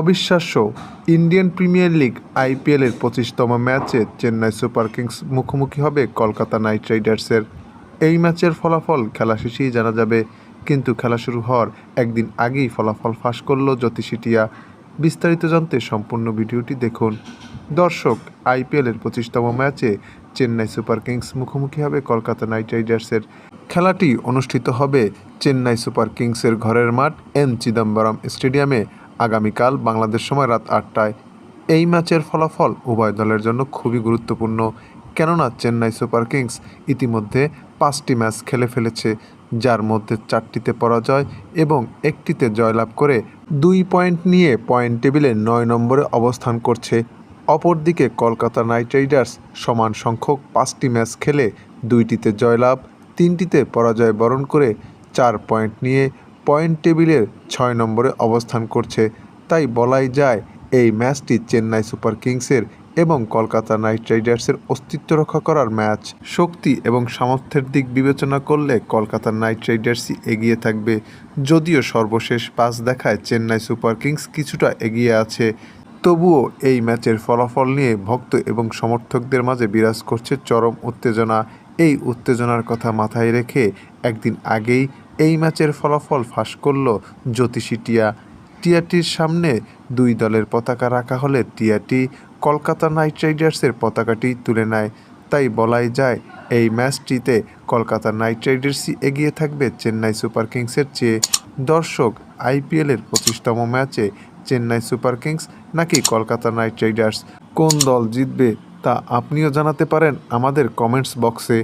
অবিশ্বাস্য Indian premier league আইপিএলের পঁচিশতম ম্যাচে চেন্নাই সুপার কিংস মুখোমুখি হবে কলকাতা নাইট রাইডার্সের। এই ম্যাচের ফলাফল খেলা শেষেই জানা যাবে, কিন্তু খেলা শুরু হওয়ার একদিন আগেই ফলাফল ফাঁস করল জ্যোতিষিটিয়া বিস্তারিত জানতে সম্পূর্ণ ভিডিওটি দেখুন। দর্শক, আইপিএলের পঁচিশতম ম্যাচে চেন্নাই সুপার কিংস মুখোমুখি হবে কলকাতা নাইট রাইডার্সের। খেলাটি অনুষ্ঠিত হবে চেন্নাই সুপার কিংসের ঘরের মাঠ এন চিদম্বরম স্টেডিয়ামে। আগামীকাল বাংলাদেশ সময় রাত আটটায়। এই ম্যাচের ফলাফল উভয় দলের জন্য খুবই গুরুত্বপূর্ণ। কেননা চেন্নাই সুপার কিংস ইতিমধ্যে পাঁচটি ম্যাচ খেলে ফেলেছে, যার মধ্যে চারটিতে পরাজয় এবং একটিতে জয়লাভ করে দুই পয়েন্ট নিয়ে পয়েন্ট টেবিলে নয় নম্বরে অবস্থান করছে। অপরদিকে কলকাতা নাইট রাইডার্স সমান সংখ্যক পাঁচটি ম্যাচ খেলে দুইটিতে জয়লাভ, তিনটিতে পরাজয় বরণ করে চার পয়েন্ট নিয়ে পয়েন্ট টেবিলের ছয় নম্বরে অবস্থান করছে। তাই বলাই যায়, এই ম্যাচটি চেন্নাই সুপার কিংসের এবং কলকাতা নাইট রাইডার্সের অস্তিত্ব রক্ষা করার ম্যাচ। শক্তি এবং সামর্থ্যের দিক বিবেচনা করলে কলকাতা নাইট রাইডার্সই এগিয়ে থাকবে। যদিও সর্বশেষ পাস দেখায় চেন্নাই সুপার কিংস কিছুটা এগিয়ে আছে। তবুও এই ম্যাচের ফলাফল নিয়ে ভক্ত এবং সমর্থকদের মাঝে বিরাজ করছে চরম উত্তেজনা। এই উত্তেজনার কথা মাথায় রেখে একদিন আগেই এই ম্যাচের ফলাফল ফাঁস করল জ্যোতিষী টিয়া। টিয়াটির সামনে দুই দলের পতাকা রাখা হলে টিয়াটি কলকাতা নাইট রাইডার্সের পতাকাটি তুলে নেয়। তাই বলাই যায়, এই ম্যাচটিতে কলকাতা নাইট রাইডার্সই এগিয়ে থাকবে চেন্নাই সুপার কিংসের চেয়ে। দর্শক, আইপিএলের পঁচিশতম ম্যাচে চেন্নাই সুপার কিংস নাকি কলকাতা নাইট রাইডার্স কোন দল জিতবে তা আপনিও জানাতে পারেন আমাদের কমেন্টস বক্সে।